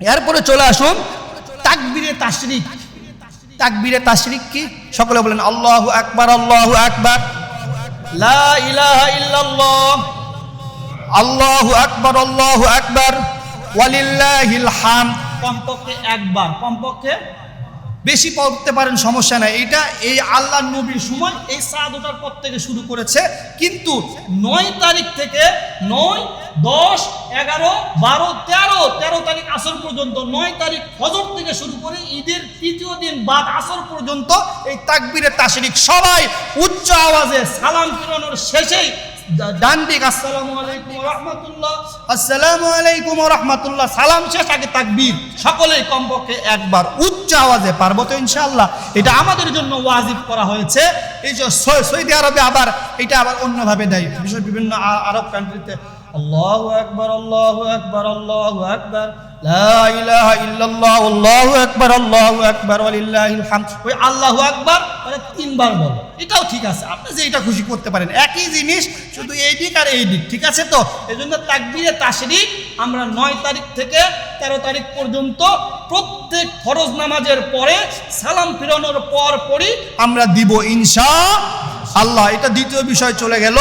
এরপরে চলে আসুন তাকবীরে তাশরিক। তাকবীরে তাশরিক কি? সকলে বলেন, আল্লাহু আকবার আল্লাহু আকবার। লা ইলাহা ইল্লাল্লাহ। আল্লাহু আকবার আল্লাহু আকবার। ওয়ালিল্লাহিল হামদ কমপক্ষে একবার। কমপক্ষে বেশি পড়তে পারেন, সমস্যা নাই। এটা এই আল্লাহ নবীর সময়, এই সাদটার পর থেকে শুরু করেছে। কিন্তু নয় তারিখ থেকে নয় দশ, এগারো, বারো, তেরো। তেরো তারিখ আসর পর্যন্ত, নয় তারিখ ফজর থেকে শুরু করে ঈদের তৃতীয় দিন বাদ আসর পর্যন্ত এই তাকবিরের তাসরিক সবাই উচ্চ আওয়াজে সালাম ফিরানোর শেষেই ডান দিক আসসালামু আলাইকুম রহমতুল্লাহ। আসসালামু আলাইকুম রহমতুল্লাহ। সালাম শেষ, আগে তাকবীর। সকলেই কমপক্ষে একবার উচ্চ আওয়াজে পারব তো ইনশাআল্লাহ। এটা আমাদের জন্য ওয়াজিব করা হয়েছে। এই যে সৌদি আরবে আবার এটা আবার অন্যভাবে দেয়। বিশেষ বিভিন্ন আরব কান্ট্রিতে আল্লাহু আকবার আল্লাহু আকবার আল্লাহু আকবার। আল্লাহু মানে তিনবার বলো। এটাও ঠিক আছে। আপনি যে এটা খুশি করতে পারেন। একই জিনিস, শুধু এই দিক আর এই দিক, ঠিক আছে তো? এজন্য তাকবীরে তাশরিক আমরা নয় তারিখ থেকে তেরো তারিখ পর্যন্ত প্রত্যেক ফরজ নামাজের পরে সালাম ফিরানোর পর পরই আমরা দিব ইনশা আল্লাহ। এটা দ্বিতীয় বিষয় চলে গেল।